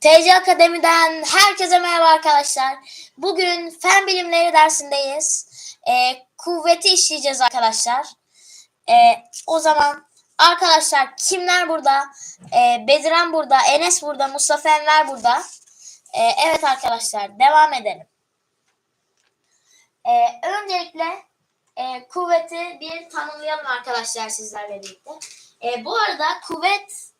TC Akademi'den herkese merhaba arkadaşlar. Bugün fen bilimleri dersindeyiz. Ee, kuvveti işleyeceğiz arkadaşlar. Ee, o zaman arkadaşlar kimler burada? Ee, Bediran burada, Enes burada, Mustafa Enver burada. Ee, evet arkadaşlar devam edelim. Ee, öncelikle e, kuvveti bir tanımlayalım arkadaşlar sizlerle birlikte. Ee, bu arada kuvvet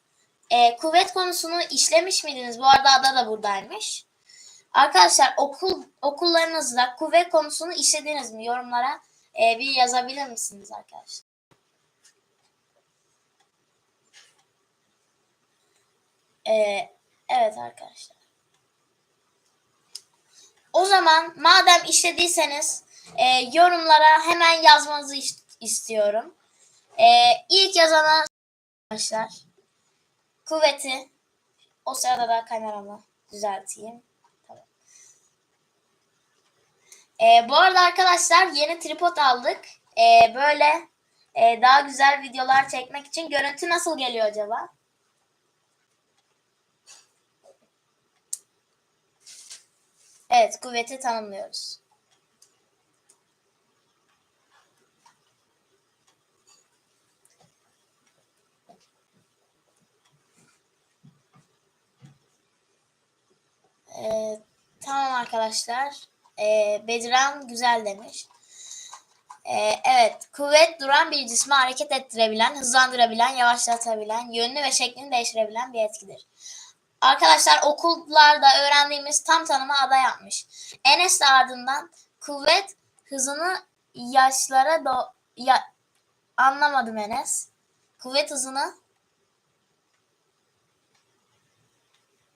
e, kuvvet konusunu işlemiş miydiniz? Bu arada Ada da buradaymış. Arkadaşlar okul okullarınızda kuvvet konusunu işlediniz mi? Yorumlara e, bir yazabilir misiniz arkadaşlar? E, evet arkadaşlar. O zaman madem işlediyseniz e, yorumlara hemen yazmanızı is- istiyorum. E, ilk yazana arkadaşlar kuvveti o sırada da kameramı düzelteyim. Tamam. Ee, bu arada arkadaşlar yeni tripod aldık. Ee, böyle e, daha güzel videolar çekmek için görüntü nasıl geliyor acaba? Evet kuvveti tanımlıyoruz. Ee, tamam arkadaşlar. Ee, Bediran güzel demiş. Ee, evet. Kuvvet duran bir cismi hareket ettirebilen, hızlandırabilen, yavaşlatabilen, yönünü ve şeklini değiştirebilen bir etkidir. Arkadaşlar okullarda öğrendiğimiz tam tanımı ada yapmış. Enes de ardından kuvvet hızını yaşlara do ya anlamadım Enes. Kuvvet hızını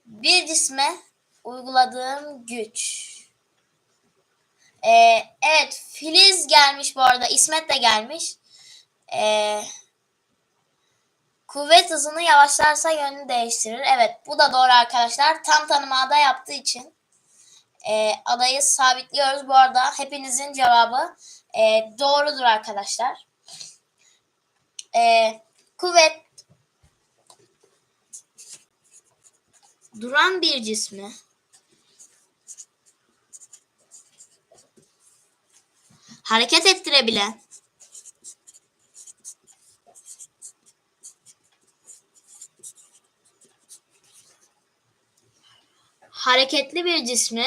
bir cisme uyguladığım güç. Ee, evet Filiz gelmiş bu arada. İsmet de gelmiş. Ee, kuvvet hızını yavaşlarsa yönünü değiştirir. Evet bu da doğru arkadaşlar. Tam tanımı ada yaptığı için e, adayı sabitliyoruz. Bu arada hepinizin cevabı e, doğrudur arkadaşlar. E, kuvvet duran bir cismi hareket ettirebilen hareketli bir cismi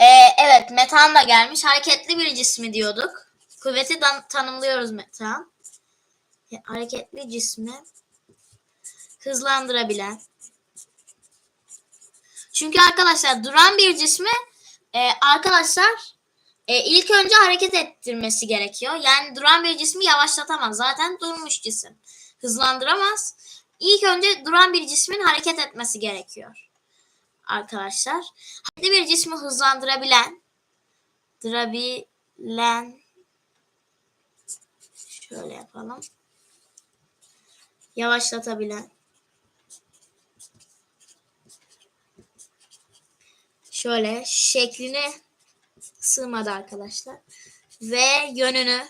Ee, evet metan da gelmiş. Hareketli bir cismi diyorduk. Kuvveti tanımlıyoruz metan. Hareketli cismi hızlandırabilen. Çünkü arkadaşlar duran bir cismi e, arkadaşlar e, ilk önce hareket ettirmesi gerekiyor. Yani duran bir cismi yavaşlatamaz. Zaten durmuş cisim. Hızlandıramaz. İlk önce duran bir cismin hareket etmesi gerekiyor. Arkadaşlar. Hareketli bir cismi hızlandırabilen dırabilen şöyle yapalım. Yavaşlatabilen şöyle şeklini sığmadı arkadaşlar. Ve yönünü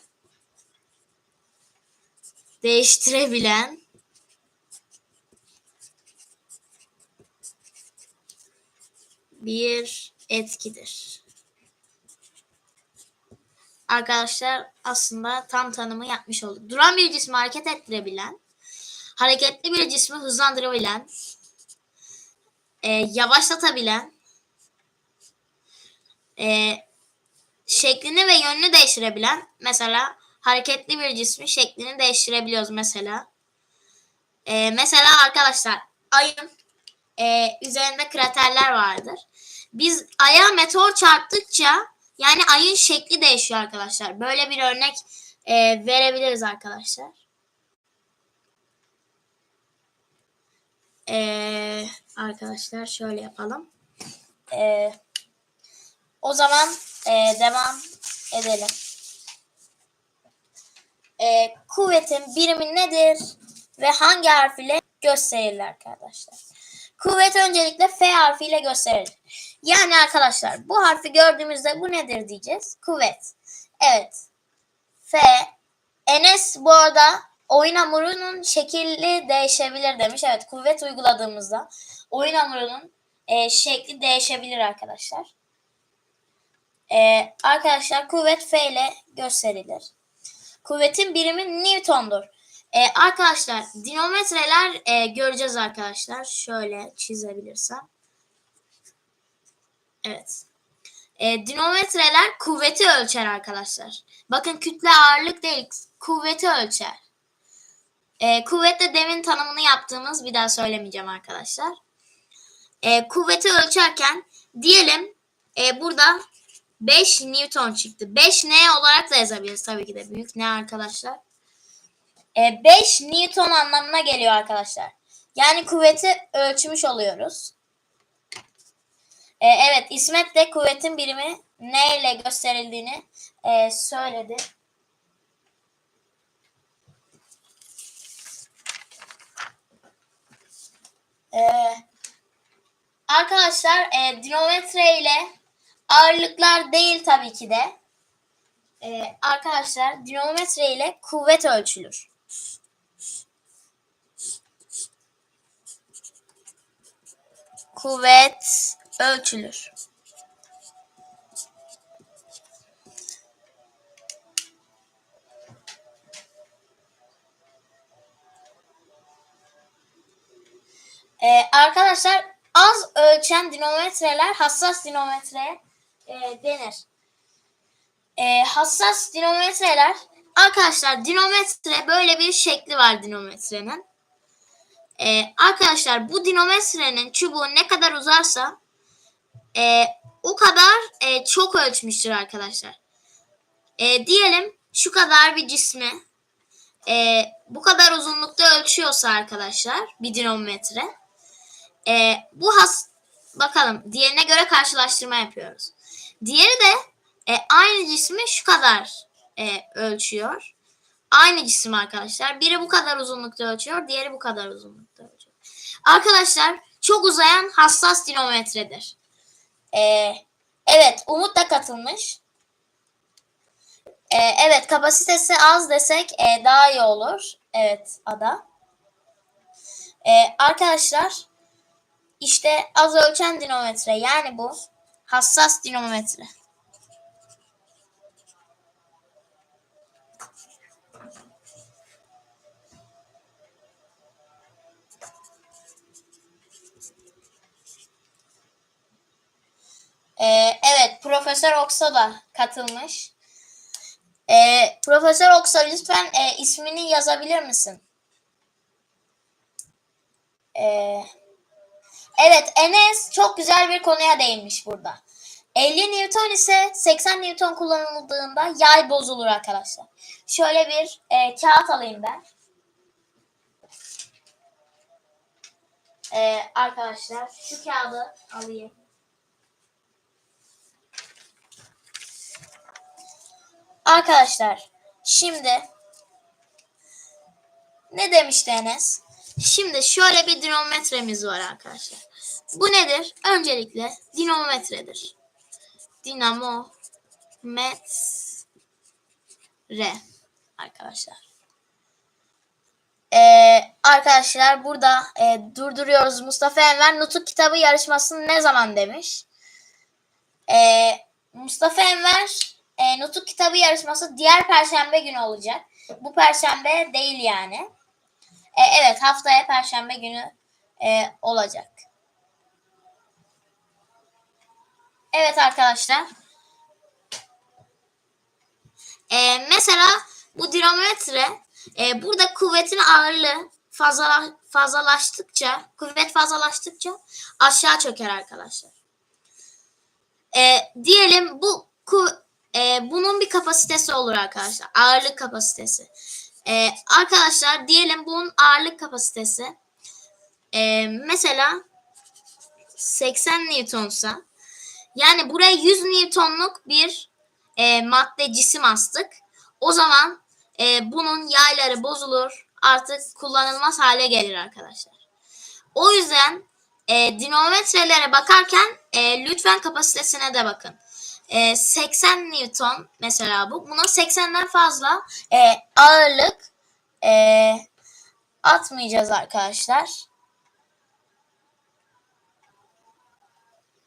değiştirebilen bir etkidir. Arkadaşlar aslında tam tanımı yapmış olduk. Duran bir cismi hareket ettirebilen, hareketli bir cismi hızlandırabilen, e, yavaşlatabilen, e, şeklini ve yönünü değiştirebilen mesela hareketli bir cismin şeklini değiştirebiliyoruz mesela. E, mesela arkadaşlar ayın e, üzerinde kraterler vardır. Biz aya meteor çarptıkça yani ayın şekli değişiyor arkadaşlar. Böyle bir örnek e, verebiliriz arkadaşlar. E, arkadaşlar şöyle yapalım. E, o zaman e, devam edelim. E, kuvvetin birimi nedir ve hangi harf ile gösterilir arkadaşlar? Kuvvet öncelikle F harfiyle gösterilir. Yani arkadaşlar bu harfi gördüğümüzde bu nedir diyeceğiz? Kuvvet. Evet. F Enes bu arada oyun hamurunun şekli değişebilir demiş. Evet kuvvet uyguladığımızda oyun hamurunun e, şekli değişebilir arkadaşlar. E, arkadaşlar kuvvet F ile gösterilir. Kuvvetin birimi Newton'dur. E, arkadaşlar dinometreler e, göreceğiz arkadaşlar. Şöyle çizebilirsem. Evet. E, dinometreler kuvveti ölçer arkadaşlar. Bakın kütle ağırlık değil, kuvveti ölçer. E, kuvvetle demin tanımını yaptığımız bir daha söylemeyeceğim arkadaşlar. E, kuvveti ölçerken diyelim e, burada 5 Newton çıktı. 5 ne olarak da yazabiliriz tabii ki de büyük ne arkadaşlar. E, 5 Newton anlamına geliyor arkadaşlar. Yani kuvveti ölçmüş oluyoruz. E, evet İsmet de kuvvetin birimi ne ile gösterildiğini e, söyledi. E, arkadaşlar e, dinometre ile ağırlıklar değil tabii ki de. E, arkadaşlar dinometre ile kuvvet ölçülür. Kuvvet ölçülür. Ee, arkadaşlar az ölçen dinometreler hassas dinometreye e, denir. E, hassas dinometreler arkadaşlar dinometre böyle bir şekli var dinometrenin. E, arkadaşlar bu dinometrenin çubuğu ne kadar uzarsa e, o kadar e, çok ölçmüştür arkadaşlar. E, diyelim şu kadar bir cismi e, bu kadar uzunlukta ölçüyorsa arkadaşlar bir dinometre e, bu has bakalım diğerine göre karşılaştırma yapıyoruz. Diğeri de e, aynı cismi şu kadar e, ölçüyor. Aynı cisim arkadaşlar. Biri bu kadar uzunlukta ölçüyor, diğeri bu kadar uzunlukta ölçüyor. Arkadaşlar çok uzayan hassas dinometredir. Ee, evet Umut da katılmış. Ee, evet kapasitesi az desek e, daha iyi olur. Evet Ada. Ee, arkadaşlar işte az ölçen dinometre yani bu hassas dinometre. Ee, evet, Profesör Oksa da katılmış. Ee, Profesör Oksa lütfen e, ismini yazabilir misin? Ee, evet, Enes çok güzel bir konuya değinmiş burada. 50 Newton ise 80 Newton kullanıldığında yay bozulur arkadaşlar. Şöyle bir e, kağıt alayım ben. Ee, arkadaşlar şu kağıdı alayım. Arkadaşlar şimdi ne demişti Enes? Şimdi şöyle bir dinamometremiz var arkadaşlar. Bu nedir? Öncelikle dinamometredir. Dinamometre arkadaşlar. Ee, arkadaşlar burada e, durduruyoruz. Mustafa Enver Nutuk kitabı yarışmasını ne zaman demiş? Ee, Mustafa Enver e, Nutuk kitabı yarışması diğer perşembe günü olacak. Bu perşembe değil yani. E, evet haftaya perşembe günü e, olacak. Evet arkadaşlar. E, mesela bu dinamometre e, burada kuvvetin ağırlığı fazla, fazlalaştıkça kuvvet fazlalaştıkça aşağı çöker arkadaşlar. E, diyelim bu e, bunun bir kapasitesi olur arkadaşlar. Ağırlık kapasitesi. E, arkadaşlar diyelim bunun ağırlık kapasitesi e, mesela 80 Newton'sa yani buraya 100 Newton'luk bir e, madde cisim astık. O zaman e, bunun yayları bozulur. Artık kullanılmaz hale gelir arkadaşlar. O yüzden e, dinamometrelere bakarken e, lütfen kapasitesine de bakın. e, 80 Newton mesela bu. Buna 80'den fazla e, ağırlık e, atmayacağız arkadaşlar.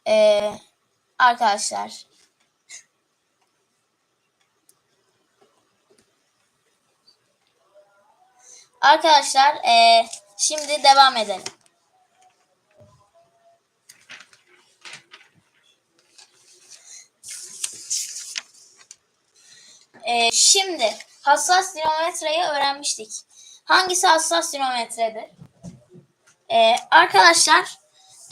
E, arkadaşlar Arkadaşlar e, şimdi devam edelim. E, şimdi hassas dinometreyi öğrenmiştik. Hangisi hassas dinometredir? E, arkadaşlar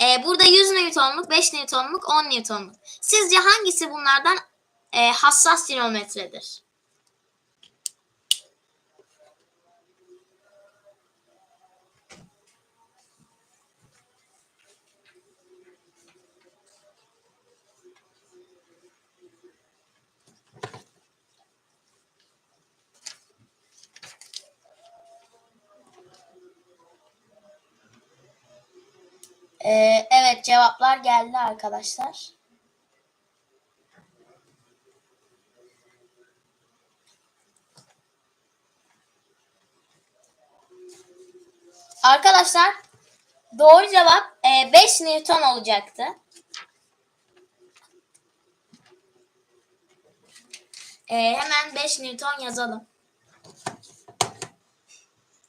e, burada 100 Newton'luk, 5 Newton'luk, 10 Newton'luk. Sizce hangisi bunlardan e, hassas dinometredir? Ee, evet cevaplar geldi arkadaşlar. Arkadaşlar doğru cevap e, 5 Newton olacaktı. E, hemen 5 Newton yazalım.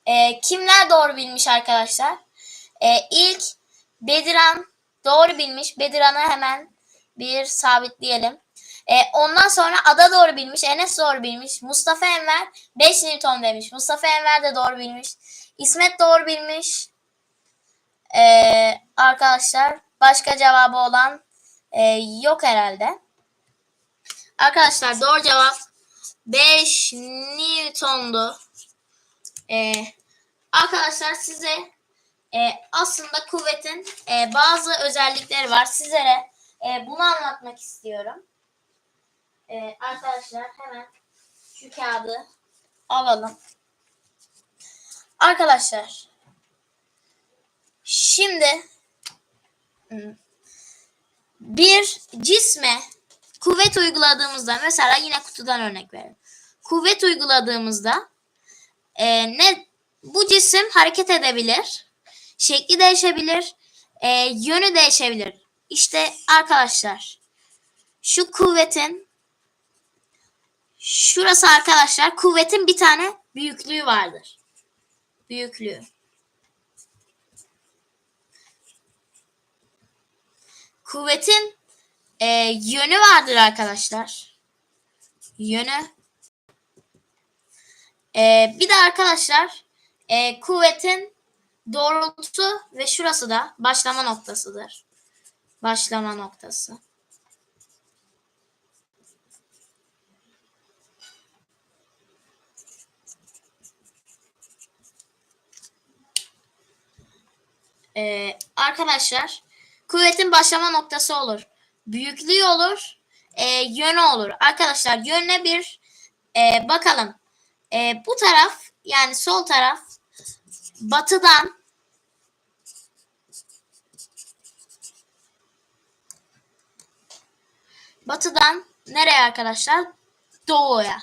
E, kimler doğru bilmiş arkadaşlar? E, ilk Bediran doğru bilmiş. Bediran'ı hemen bir sabitleyelim. E, ondan sonra Ada doğru bilmiş. Enes doğru bilmiş. Mustafa Enver 5 Newton demiş. Mustafa Enver de doğru bilmiş. İsmet doğru bilmiş. E, arkadaşlar başka cevabı olan e, yok herhalde. Arkadaşlar doğru cevap 5 Newton'du. E, arkadaşlar size e, aslında kuvvetin e, bazı özellikleri var. Sizlere e, bunu anlatmak istiyorum. E, arkadaşlar hemen şu kağıdı alalım. Arkadaşlar şimdi hmm, bir cisme kuvvet uyguladığımızda mesela yine kutudan örnek verelim. Kuvvet uyguladığımızda e, ne bu cisim hareket edebilir şekli değişebilir, e, yönü değişebilir. İşte arkadaşlar şu kuvvetin şurası arkadaşlar kuvvetin bir tane büyüklüğü vardır. Büyüklüğü. Kuvvetin e, yönü vardır arkadaşlar. Yönü. E, bir de arkadaşlar e, kuvvetin Doğrultusu ve şurası da başlama noktasıdır. Başlama noktası. Ee, arkadaşlar kuvvetin başlama noktası olur. Büyüklüğü olur. E, yönü olur. Arkadaşlar yönüne bir e, bakalım. E, bu taraf yani sol taraf batıdan batıdan nereye arkadaşlar? Doğuya.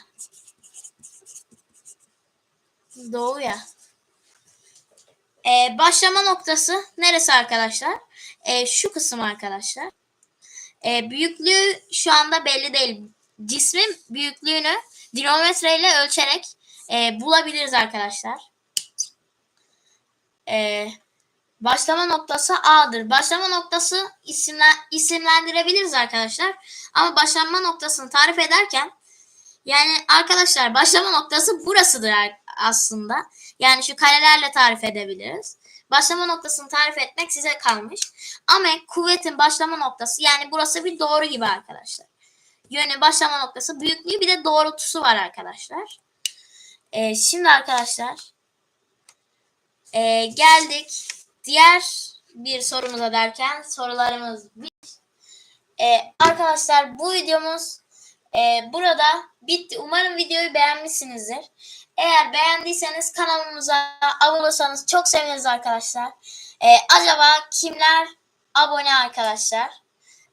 Doğuya. Ee, başlama noktası neresi arkadaşlar? Ee, şu kısım arkadaşlar. Ee, büyüklüğü şu anda belli değil. Cismin büyüklüğünü dinometre ile ölçerek e, bulabiliriz arkadaşlar e, başlama noktası A'dır. Başlama noktası isimlen, isimlendirebiliriz arkadaşlar. Ama başlama noktasını tarif ederken yani arkadaşlar başlama noktası burasıdır aslında. Yani şu karelerle tarif edebiliriz. Başlama noktasını tarif etmek size kalmış. Ama kuvvetin başlama noktası yani burası bir doğru gibi arkadaşlar. Yönü başlama noktası büyüklüğü bir de doğrultusu var arkadaşlar. Ee, şimdi arkadaşlar ee, geldik diğer bir sorumuza derken sorularımız bir. Ee, arkadaşlar bu videomuz e, burada bitti. Umarım videoyu beğenmişsinizdir. Eğer beğendiyseniz kanalımıza abone olursanız çok seviniriz arkadaşlar. Ee, acaba kimler abone arkadaşlar?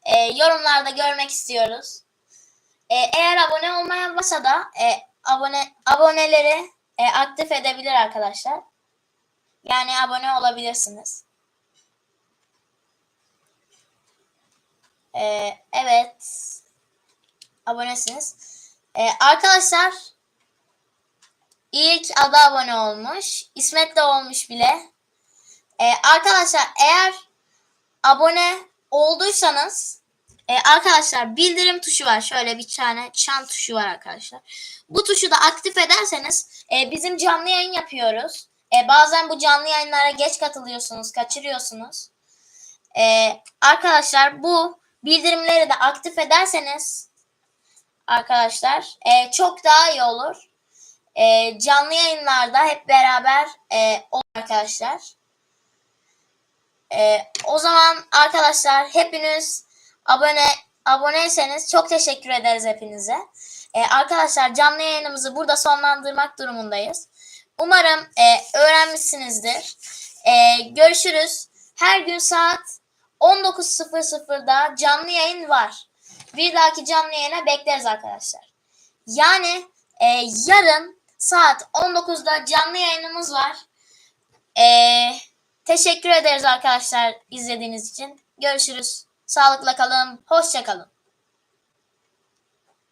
Ee, yorumlarda görmek istiyoruz. E, eğer abone olmayan varsa da e, abone aboneleri e, aktif edebilir arkadaşlar. Yani abone olabilirsiniz. E, evet. Abonesiniz. E, arkadaşlar ilk ada abone olmuş. İsmet de olmuş bile. E, arkadaşlar eğer abone olduysanız e, arkadaşlar bildirim tuşu var. Şöyle bir tane çan tuşu var arkadaşlar. Bu tuşu da aktif ederseniz e, bizim canlı yayın yapıyoruz. E, bazen bu canlı yayınlara geç katılıyorsunuz, kaçırıyorsunuz. E, arkadaşlar bu bildirimleri de aktif ederseniz arkadaşlar e, çok daha iyi olur. E, canlı yayınlarda hep beraber e, arkadaşlar. Ee, o zaman arkadaşlar hepiniz abone aboneyseniz çok teşekkür ederiz hepinize. Ee, arkadaşlar canlı yayınımızı burada sonlandırmak durumundayız. Umarım e, öğrenmişsinizdir. Ee, görüşürüz. Her gün saat 19.00'da canlı yayın var. Bir dahaki canlı yayına bekleriz arkadaşlar. Yani e, yarın saat 19'da canlı yayınımız var. Eee Teşekkür ederiz arkadaşlar izlediğiniz için. Görüşürüz. Sağlıkla kalın. Hoşça kalın.